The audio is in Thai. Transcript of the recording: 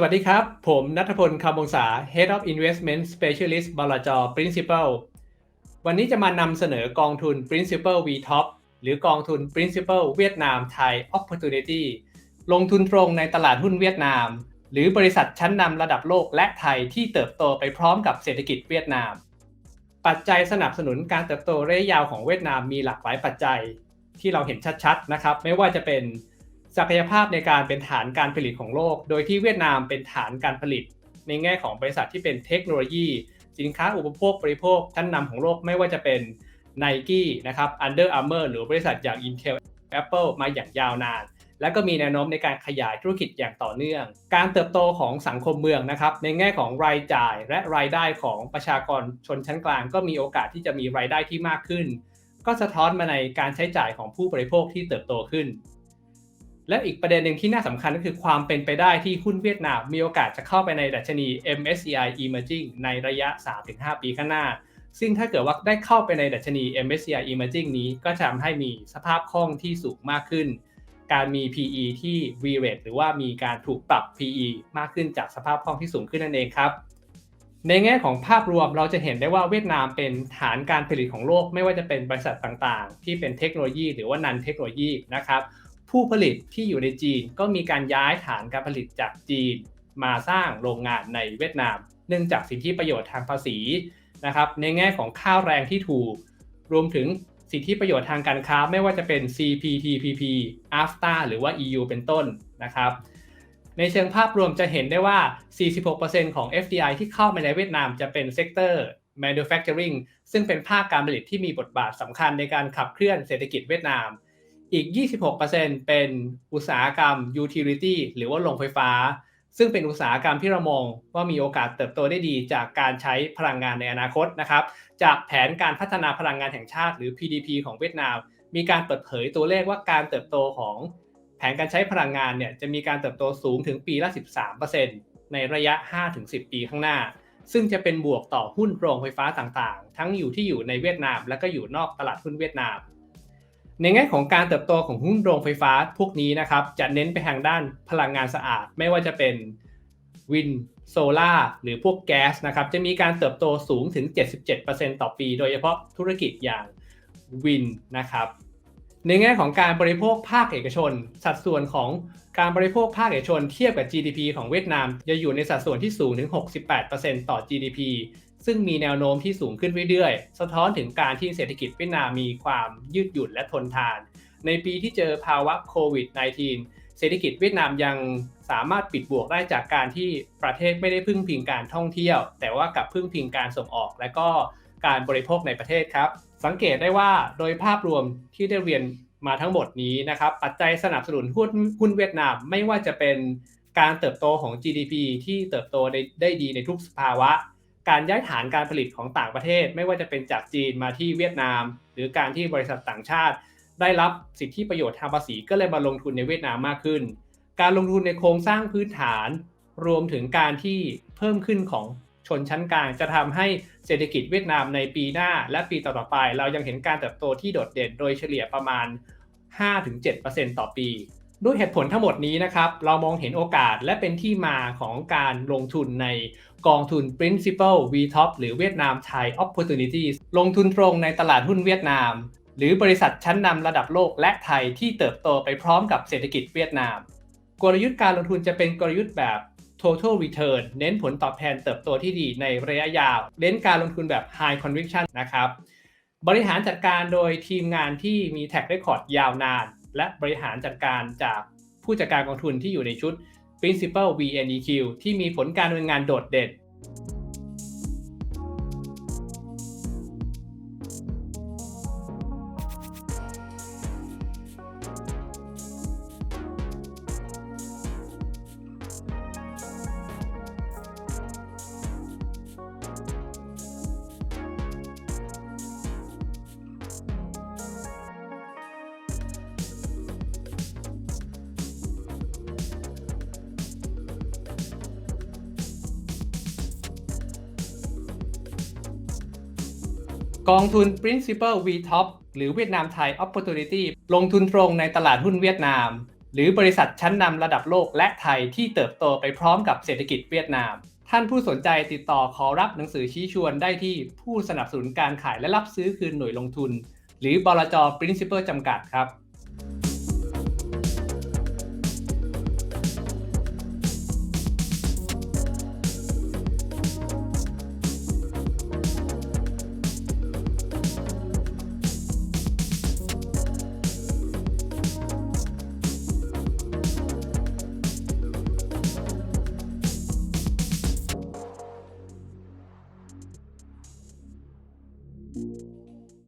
สวัสดีครับ ผมนัทพลคำวงศา Head of Investment Specialist บลจ Principal วันนี้จะมานำเสนอกองทุน Principal V Top หรือกองทุน Principal เวียดนาม Thai Opportunity ลงทุนตรงในตลาดหุ้นเวียดนาม หรือบริษัทชั้นนำระดับโลกและไทยที่เติบโตไปพร้อมกับเศรษฐกิจเวียดนาม ปัจจัยสนับสนุนการเติบโตระยะยาวของเวียดนามมีหลากหลายปัจจัยที่เราเห็นชัดๆนะครับ ไม่ว่าจะเป็น ศักยภาพในการเป็นฐานการผลิตของโลก โดยที่เวียดนามเป็นฐานการผลิต ในแง่ของบริษัทที่เป็นเทคโนโลยี สินค้าอุปโภคบริโภคชั้นนำของโลกไม่ว่าจะเป็น Nike นะครับ Under Armour หรือบริษัทอย่าง Intel Apple มาอย่างยาวนาน และก็มีแนวโน้มในการขยายธุรกิจอย่างต่อเนื่อง การเติบโตของสังคมเมืองนะครับ ในแง่ของรายจ่ายและรายได้ของประชากรชนชั้นกลาง ก็มีโอกาสที่จะมีรายได้ที่มากขึ้น ก็สะท้อนมาในการใช้จ่ายของผู้บริโภคที่เติบโตขึ้น และอีกประเด็นหนึ่งที่น่าสำคัญก็คือความเป็นไปได้ที่หุ้นเวียดนามมีโอกาสจะเข้าไปในดัชนี MSCI Emerging ในระยะ 3-5 ปีข้างหน้า ซึ่งถ้าเกิดว่าได้เข้าไปในดัชนี MSCI Emerging นี้ก็จะทำให้มีสภาพคล่องที่สูงมากขึ้น การมี PE ที่ re-rate หรือว่ามีการถูกปรับ PE มากขึ้นจากสภาพคล่องที่สูงขึ้นนั่นเองครับ ในแง่ของภาพรวมเราจะเห็นได้ว่าเวียดนามเป็นฐานการผลิตของโลก ไม่ว่าจะเป็นบริษัทต่างๆ ที่เป็นเทคโนโลยี หรือว่านันเทคโนโลยีนะครับ ผู้ผลิตที่อยู่ในจีนก็มีการย้ายฐานการผลิตจากจีนมาสร้างโรงงานในเวียดนาม เนื่องจากสิทธิประโยชน์ทางภาษีนะครับในแง่ของค่าแรงที่ถูก รวมถึงสิทธิประโยชน์ทางการค้าไม่ว่าจะเป็น CPTPP AFTA หรือว่า EU เป็นต้นนะครับ ในเชิงภาพรวมจะเห็นได้ว่า 46%ของ FDI ที่เข้ามาในเวียดนามจะเป็นเซกเตอร์ manufacturing ซึ่งเป็นภาคการผลิตที่มีบทบาทสำคัญในการขับเคลื่อนเศรษฐกิจเวียดนาม อีก 26%เป็นอุตสาหกรรม utility หรือว่าโรงไฟฟ้า ซึ่งเป็นอุตสาหกรรมที่เรามองว่ามีโอกาสเติบโตได้ดีจากการใช้พลังงานในอนาคตนะครับ จากแผนการพัฒนาพลังงานแห่งชาติหรือ PDP ของเวียดนาม มีการเปิดเผยตัวเลขว่าการเติบโตของแผนการใช้พลังงานเนี่ยจะมีการเติบโตสูงถึงปีละ 13%ในระยะ 5-10 ปีข้างหน้า ซึ่งจะเป็นบวกต่อหุ้นโรงไฟฟ้าต่างๆ ทั้งอยู่ที่อยู่ในเวียดนาม และก็อยู่นอกตลาดหุ้นเวียดนาม ในแง่ของการเติบโตของหุ้นโรงไฟฟ้าพวกนี้นะครับ จะเน้นไปทางด้านพลังงานสะอาด ไม่ว่าจะเป็นวินโซล่าหรือพวกแก๊สนะครับ จะมีการเติบโตสูงถึง 77%ต่อปี โดยเฉพาะธุรกิจอย่างวินนะครับ ในแง่ของการบริโภคภาคเอกชน สัดส่วนของการบริโภคภาคเอกชนเทียบกับ GDP ของเวียดนาม จะอยู่ในสัดส่วนที่สูงถึง 68%ต่อ GDP ซึ่งมีแนวโน้มที่สูงขึ้นเรื่อยๆ สะท้อนถึงการที่เศรษฐกิจเวียดนามมีความยืดหยุ่นและทนทาน ในปีที่เจอภาวะโควิด -19 เศรษฐกิจเวียดนามยังสามารถปิดบวกได้จากการที่ประเทศไม่ได้พึ่งพิงการท่องเที่ยว แต่ว่ากับพึ่งพิงการส่งออก และก็การบริโภคในประเทศครับ สังเกตได้ว่าโดยภาพรวมที่ได้เรียนมาทั้งหมดนี้นะครับ ปัจจัยสนับสนุนหุ้นหุ้นเวียดนามไม่ว่าจะเป็นการเติบโตของ GDP ที่เติบโตได้ได้ดีในทุกสภาวะ การย้ายฐานการผลิตของต่างประเทศ ไม่ว่าจะเป็นจากจีนมาที่เวียดนาม หรือการที่บริษัทต่างชาติ ได้รับสิทธิประโยชน์ทางภาษีก็เลยมาลงทุนในเวียดนามมากขึ้น การลงทุนในโครงสร้างพื้นฐาน รวมถึงการที่เพิ่มขึ้นของชนชั้นกลางจะทำให้เศรษฐกิจเวียดนามในปีหน้าและปีต่อๆไป เรายังเห็นการเติบโตที่โดดเด่นโดยเฉลี่ยประมาณ 5-7%ต่อปี ด้วยเหตุผลทั้งหมดนี้นะครับ เรามองเห็นโอกาสและเป็นที่มาของการลงทุนในกองทุน Principal VTOP หรือเวียดนาม Thai Opportunities ลงทุนตรงในตลาดหุ้นเวียดนาม หรือบริษัทชั้นนำระดับโลกและไทยที่เติบโตไปพร้อมกับเศรษฐกิจเวียดนาม กลยุทธ์การลงทุนจะเป็นกลยุทธ์แบบ total return เน้นผลตอบแทนเติบโตที่ดีในระยะยาวเน้นการลงทุนแบบ high conviction นะครับบริหารจัดการโดยทีมงานที่มีแท็กเรคคอร์ดยาวนาน และบริหารจัดการจากผู้จัดการกองทุนที่อยู่ในชุด Principal VNEQ ที่มีผลการดำเนินงานโดดเด่น กองทุน Principal V Top หรือเวียดนามไทย Opportunity ลงทุนตรงในตลาดหุ้นเวียดนาม หรือบริษัทชั้นนำระดับโลกและไทยที่เติบโตไปพร้อมกับเศรษฐกิจเวียดนาม ท่านผู้สนใจติดต่อขอรับหนังสือชี้ชวนได้ที่ผู้สนับสนุนการขายและรับซื้อคืนหน่วยลงทุน หรือบลจ Principal จำกัดครับ